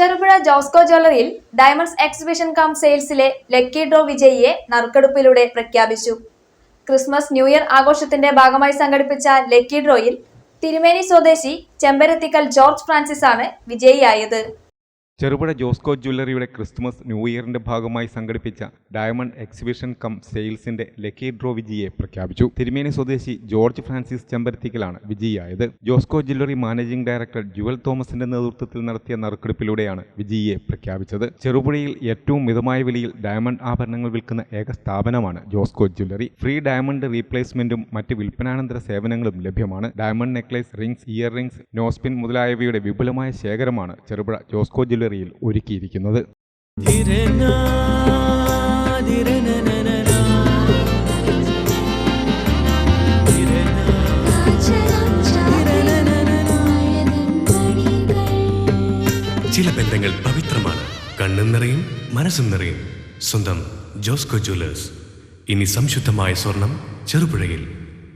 ചെറുപുഴ ജോസ്കോ ജ്വല്ലറിയിൽ diamonds exhibition cum സെയിൽസിലെ lucky draw വിജയിയെ നറുക്കെടുപ്പിലൂടെ പ്രഖ്യാപിച്ചു. ക്രിസ്മസ് ന്യൂ ഇയർ ആഘോഷത്തിന്റെ ഭാഗമായി സംഘടിപ്പിച്ച ലക്കി ഡ്രോയിൽ തിരുമേനി സ്വദേശി ചെമ്പരത്തിക്കൽ ജോർജ് ഫ്രാൻസിസ് ആണ് വിജയിയായത്. ചെറുപുഴ ജോസ്കോ ജ്വല്ലറിയുടെ ക്രിസ്തുമസ് ന്യൂ ഇയറിന്റെ ഭാഗമായി സംഘടിപ്പിച്ച ഡയമണ്ട് എക്സിബിഷൻ കം സെയിൽസിന്റെ ലക്കി ഡ്രോ വിജയെ പ്രഖ്യാപിച്ചു. തിരുമേനി സ്വദേശി ജോർജ് ഫ്രാൻസിസ് ചെമ്പരത്തിക്കലാണ് വിജയിയായത്. Josco jewellery managing director Jewel തോമസിന്റെ നേതൃത്വത്തിൽ നടത്തിയ നറുക്കെടുപ്പിലൂടെയാണ് വിജയിയെ പ്രഖ്യാപിച്ചത്. ചെറുപുഴയിൽ ഏറ്റവും മിതമായ വിലയിൽ ഡയമണ്ട് ആഭരണങ്ങൾ വിൽക്കുന്ന ഏക സ്ഥാപനമാണ് ജോസ്കോ ജ്വല്ലറി. ഫ്രീ ഡയമണ്ട് റീപ്ലേസ്മെന്റും മറ്റ് വിൽപ്പനാനന്തര സേവനങ്ങളും ലഭ്യമാണ്. Diamond necklace rings earrings nose pin മുതലായവയുടെ വിപുലമായ ശേഖരമാണ് ചെറുപുഴ ജോസ്കോ ജ്വല്ലറിയിൽ ഒരുക്കിയിരിക്കുന്നത്. ചില ബന്ധങ്ങൾ പവിത്രമാണ്. കണ്ണും നിറയും മനസ്സും നിറയും. സ്വന്തം ജോസ്കോ ജ്വല്ലേഴ്സ്. ഇനി സംശുദ്ധമായ സ്വർണം ചെറുപുഴയിൽ.